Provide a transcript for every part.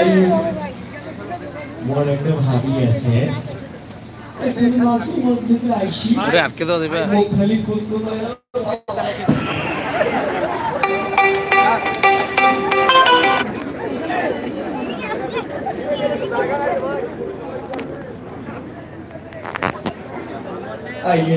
এই মোর একটা আটকে দাও দেবে। খালি কুলকুল আইয়ে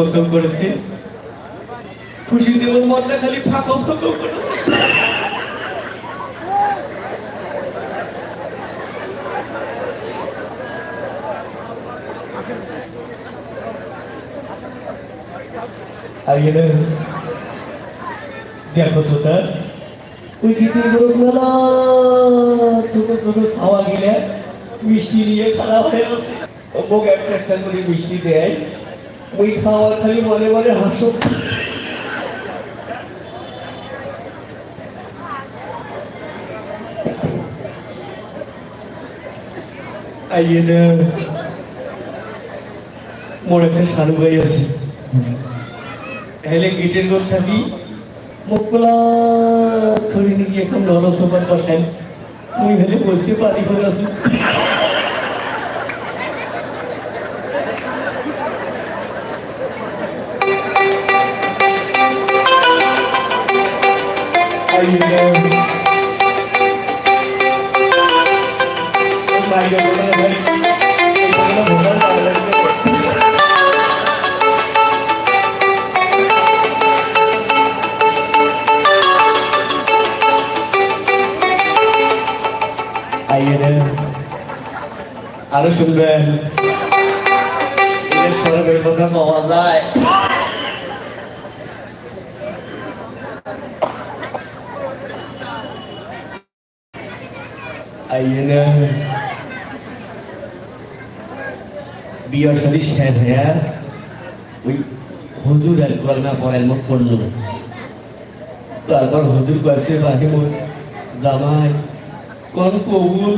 মতো করেছে। খুশি দেওয়ার মনটা খালি ফাঁকা ফাঁকা করেছে মিষ্টি নিয়ে খারাপ হয়ে মিষ্টি দেয়। ওই খাওয়ার খালি মনে মনে হাসো। আইয়ে না মোর একটা সারু গাই আছে। হেলে থাকি এখন নরম সবার বসাই তুই হেলে বসতে পারি আরও শুনবেন। এদের সরবের কথা পাওয়া যায়। আইয়ের বিয়ের সাথে শেষ হয়ে ওই হুজুর একবার না পড়ার মুখ পড়ল তারপর হুজুর কাছে বাকি মোর জামাই কোন কবুল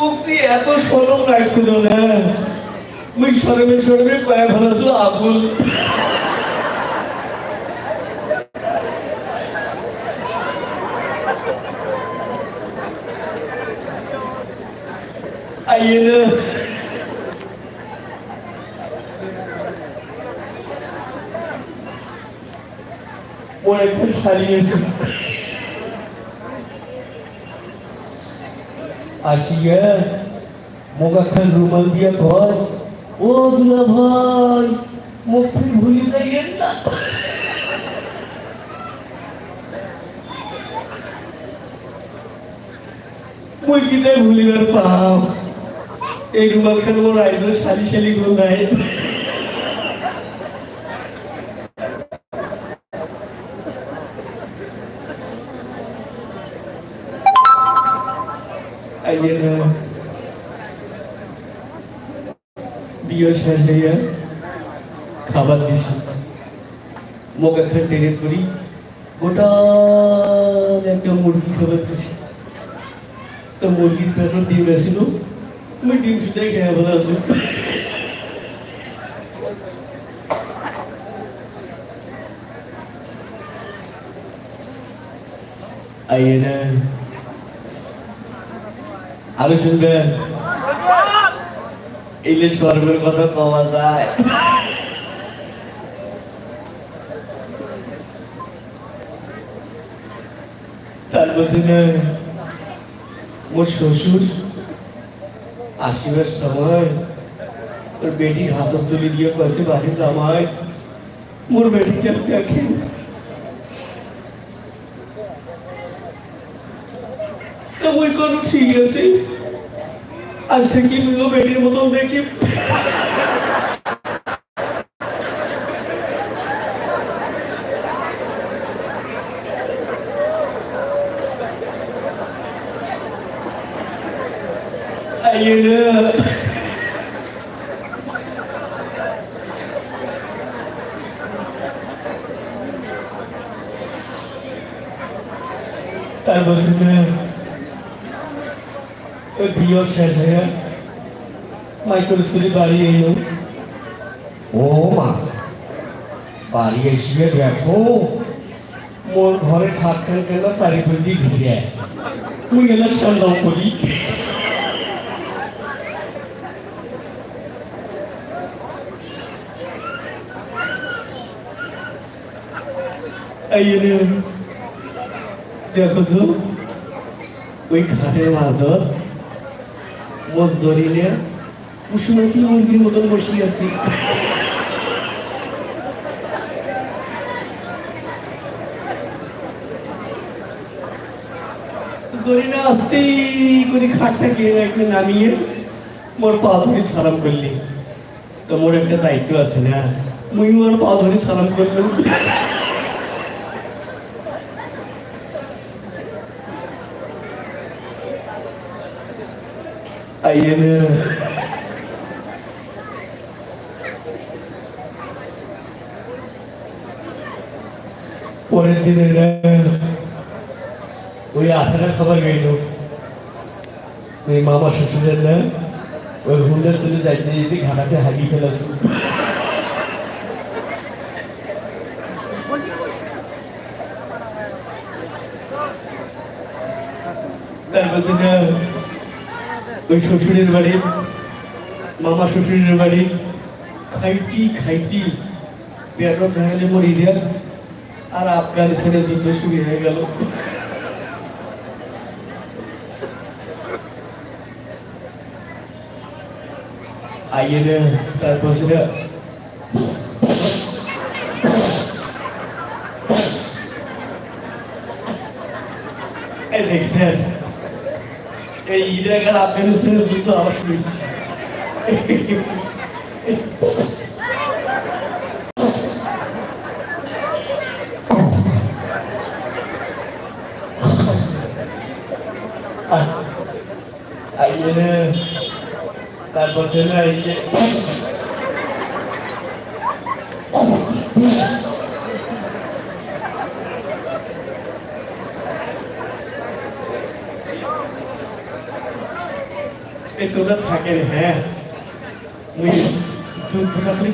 মুক্তি এত সরম লাগছিল না মুই সরমে সরমে কয়ে ফেলেছিল আবুল ওর একটু সারিয়েছে আসিয়া মোকা খান রুমাল দিয়া ঘর ও দুলা ভাই মুখ ভুলি যাইয়েন না মুই কিনে ভুলিবার পাও এই মোর আইলো সারি সারি শেষ হইয়া খাবার দিছি। মোক একটা টেনে করি গোটা একটা মুরগি খাবার দিছি। তো মুরগির পেটে ডিম আসিল Look into the camera. Ayan na. Ano şimdi? İliş var bir kadın olmasa. Talbotini. Hoş hoş hoş. আসিবার সময়। ওর বেটির হাতত তুলে দিয়ে কয়েছে বাড়ি জামাই। মোর বেটিকে দেখেন তো ওই কোনো ঠিক আছে। আজ থেকে বেটির মতন দেখি। Tapos na, pag-biyok siya siya, may kulusuli বাড়ি এলো। ও মা বাড়ি এসে দেখো মোর ঘরে ঠাক খান কেন চারিপন্দি ঘিরে মুই এলা সন্দেহ করি। আইনে দেখো ওই ঘাটের মাঝত মোর জরিলে কুসুমাটি মুরগির মতন বসে আছি। জরিনা আস্তে করে খাট থেকে একটু নামিয়ে মোর পা ধরে সালাম করলি। তো মোর একটা দায়িত্ব আছে না? মুই মোর পা ধরে সালাম করলাম। আইয়েনে পরের দিনে না ওই আঠারা খাবার গেল ওই মামা শ্বশুরের না ওই হুন্ডা চলে যাইতে যেতে ওই শ্বশুরের বাড়ি, মামা শ্বশুরের বাড়ি, খাইতি খাইতি পেটও খাইলে মরি দেয় আর আফগানিস্তানে যুদ্ধ শুরু হয়ে গেল। আইয়ে তারপর সেটা দেখছেন এই ঈদের আগে আফগানিস্তানের যুদ্ধ আবার শুরু তারপর তোরা থাকেন হ্যাঁ। তুমি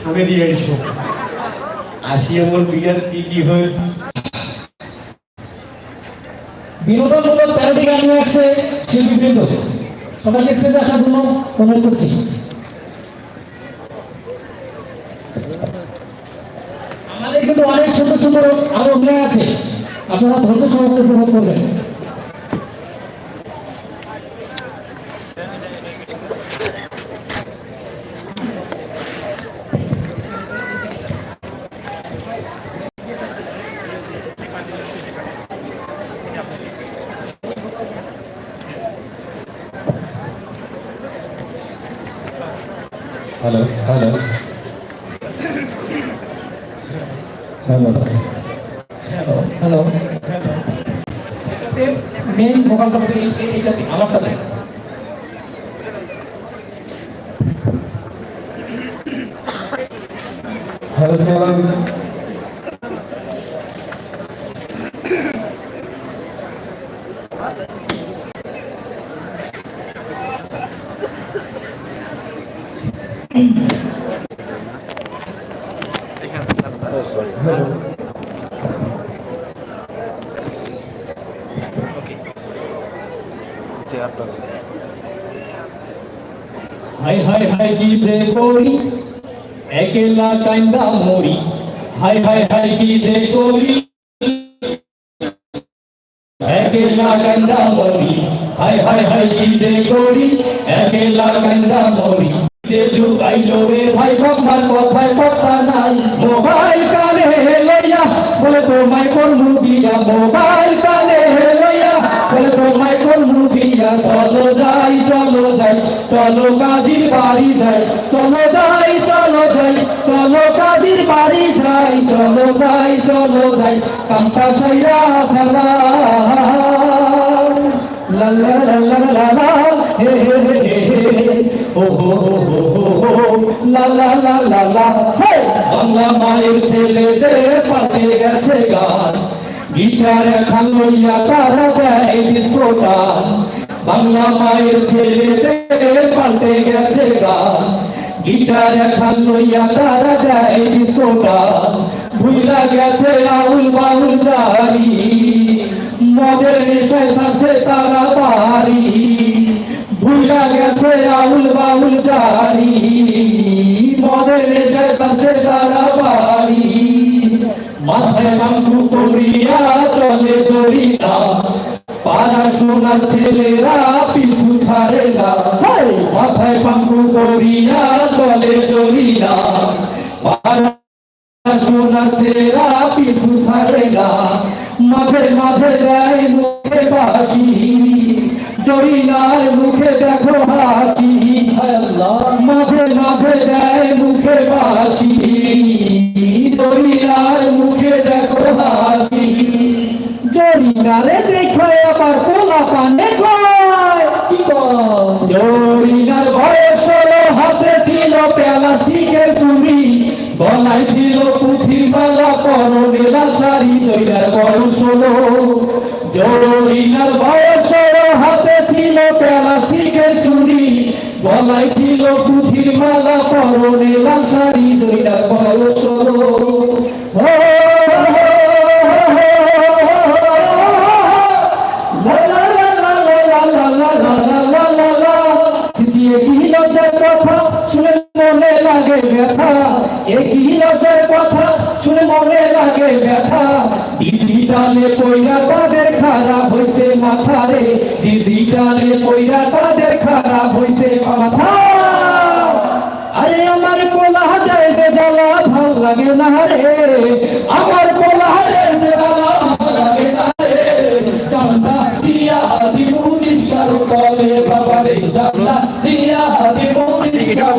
থামে দিয়ে আসি আমার বিয়ার কি কি হয়। বিনোদনমূলক প্যারোডি গান নিয়ে আসছে সবাইকে আসার জন্য অনুরোধ করছি। আমাদের কিন্তু অনেক সুন্দর সুন্দর আরও অভিনয় আছে। আপনারা ধৈর্য সহকারে উপভোগ করবেন। Hello hello hello hello main ভোকালটা হবে এই- এই- এইটাতে আমারটাতে hello hello hi hi hi কি যে করি? একেলা কাইন্দা মরি। হাই হাই হাই কি যে করি? একেলা গঙ্গা মরি। হাই হাই হাই কি যে করি? একেলা গঙ্গা মরি। যে যুগাইলো রে ভাই বাবার কথায় কথা নাই। মোবাইল কানে লইয়া, বলে তোমায় কোন মুভিয়া মোবাইল কানে লইয়া, বলে তোমায় কোন মুভিয়া চলো যাই চলো যাই, চলো কাজীর বাড়ি যাই, চলো যাই চলো যাই, চলো কাজীর বাড়ি যাই, চলো যাই চলো যাই, কামটা সাইরা ফেলা। লা লা লা লা, হে হে লা লা লা লা লা, হে! বাংলা মায়ের ছেলেদের পাতে গেছে গান। গিটার এখন লইয়া তারা দেয় ডিস্কো গান বাংলা মায়ের ছেলেদের পাল্টে গেছে গান। গিটার এখন লইয়া তারা দেয় ডিস্কো গান ভুইলা গেছে আউল বাউল জারি। মদের নেশায় সাথে তারা বাড়ি। ভুলা গেছে আউল বাউল জারি। মদের নেশায় সাথে তারা বাড়ি, মাথায় বাঙ্কু করিয়া চলে জড়িনা পাড়া ছেলেরা পিছু ছাড়ে মাঝে মাঝে দেয় মুখে বাসি জরিনার মুখে দেখো হাসি। মাঝে মাঝে দেয় মুখে বাসি। জরিনার মুখে দেখো হাসি। জরিনারে দেখো আবার কোলা পানে জরিনার বয়স হলো, হাতে ছিল প্লাস্টিকের চুরি গলায় ছিল পুঁথির মালা, পরনে শাড়ি জয়নার বয়স হলো। জরিনার বয়স গলায় ছিল পুঁথির মালা পরনে লাল শাড়ি জয়রা বয়স ডিজিটালে কইরা তাদের খারাপ হয়েছে মাথারে হসপিটালে পয়রা তাদের খারাপ হইছে মাথা আরে আমার কোলা হাতে যে জ্বালা ভালো লাগে না রে। আমার কোলা দিয়া দিব নিষ্ঠার তলে বাবা রে। জানলা দিয়া দিব নিষ্ঠার